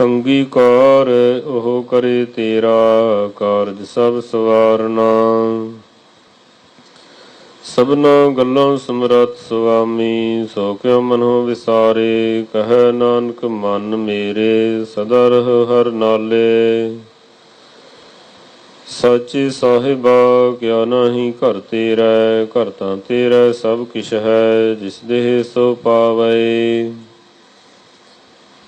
ਅੰਗੀਕਾਰ ਉਹ ਕਰੇ ਤੇਰਾ ਕਾਰਜ ਸਭ ਸਵਾਰਨਾ। ਸਭਨਾ ਗੱਲਾਂ ਸਮਰੱਥ ਸੁਆਮੀ, ਸੋ ਕਿਉ ਮਨੋ ਵਿਸਾਰੇ, ਕਹੈ ਨਾਨਕ ਮਨ ਮੇਰੇ, ਸਦਾ ਰਹਿ ਹਰ ਨਾਲੇ। ਸੱਚੇ ਸਾਹਿਬਾ, ਕਿਆ ਨਾਹੀ ਘਰ ਤੇਰਾ, ਘਰ ਤਾਂ ਤੇਰਾ ਸਭ ਕਿਛ ਹੈ, ਜਿਸ ਦੇਹ ਸੋ ਪਾਵੇ।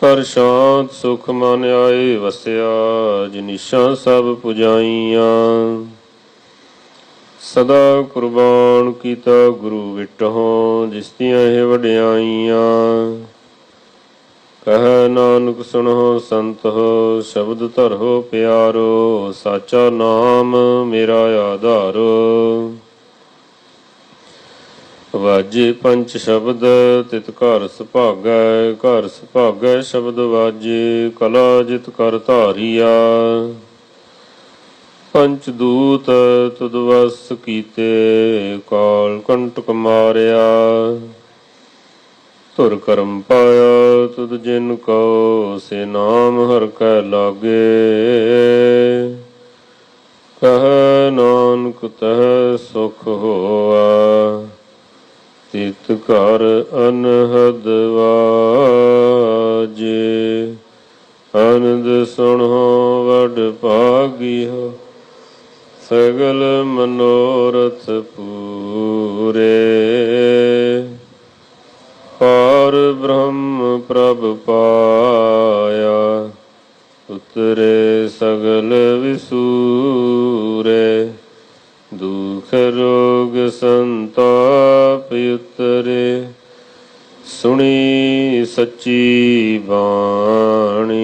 ਕਰ ਸ਼ਾਂਤ ਸੁਖ ਮਨ ਆਏ ਵਸਿਆ ਜਿਨਿਸ਼ਾਂ ਸਭ ਪੁਜਾਈਆਂ। ਸਦਾ ਕੁਰਬਾਨ ਕੀਤਾ ਗੁਰੂ ਵਿਟਹੁ, ਜਿਸ ਦੀਆਂ ਇਹ ਵਡਿਆਈਆਂ। ਕਹੈ ਨਾਨਕ, ਸੁਣੋ ਸੰਤ ਹੋ ਸ਼ਬਦ ਧਰੋ ਪਿਆਰੋ, ਸਾਚਾ ਨਾਮ ਮੇਰਾ ਆਧਾਰੋ। ਵਾਜੇ ਪੰਜ ਸ਼ਬਦ, ਤਿਤ ਘਰ ਸੁਭਾਗੈ ਘਰ ਸੁਭਾਗੈ ਸ਼ਬਦ ਵਾਜੇ, ਕਲਾ ਜਿਤ ਕਰ ਧਾਰੀਆ। ਪੰਚ ਦੂਤ ਤੁਦ ਵਸ ਕੀਤੇ, ਕਾਲ ਕੰਟਕ ਮਾਰਿਆ। ਤੁਰ ਕਰਮ ਪਾਇਆ ਤੁਦ ਜਿਨ ਕੋ ਸੇ ਨਾਮ ਹਰ ਕੈ ਲਾਗੇ। ਕਹ ਨਾਨਕ ਤਹ ਸੁਖ ਹੋਆ। ਤਿਤ ਘਰ ਅਨਹਦ ਵਾਜੇ, ਆਨੰਦ ਸੁਣੋ ਵਡ ਭਾਗਿਓ ਸਗਲ ਮਨੋਰਥ ਪੂਰੇ। ਪਾਰ ਬ੍ਰਹਮ ਪ੍ਰਭ ਪਾਇਆ, ਉਤਰੇ ਸਗਲ ਵਿਸੂਰੇ, ਦੁਖ ਰੋ ਸੰਤਾਪ ਉਤਰੇ ਸੁਣੀ ਸੱਚੀ ਬਾਣੀ।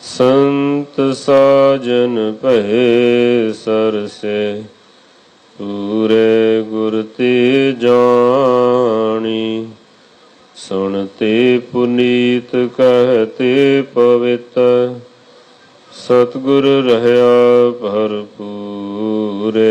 ਸੰਤ ਸਾਜਨ ਭਏ ਸਰਸੇ, ਪੂਰੇ ਗੁਰ ਤੇ ਜਾਣੀ। ਸੁਣਤੇ ਪੁਨੀਤ ਕਹਤੇ ਪਵਿੱਤ, ਸਤਗੁਰ ਰਹਿਆ ਭਰਪੂਰੇ।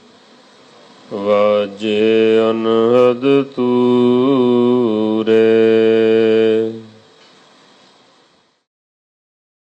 ਵਾਜੇ ਅਨਹਦ ਤੂਰੇ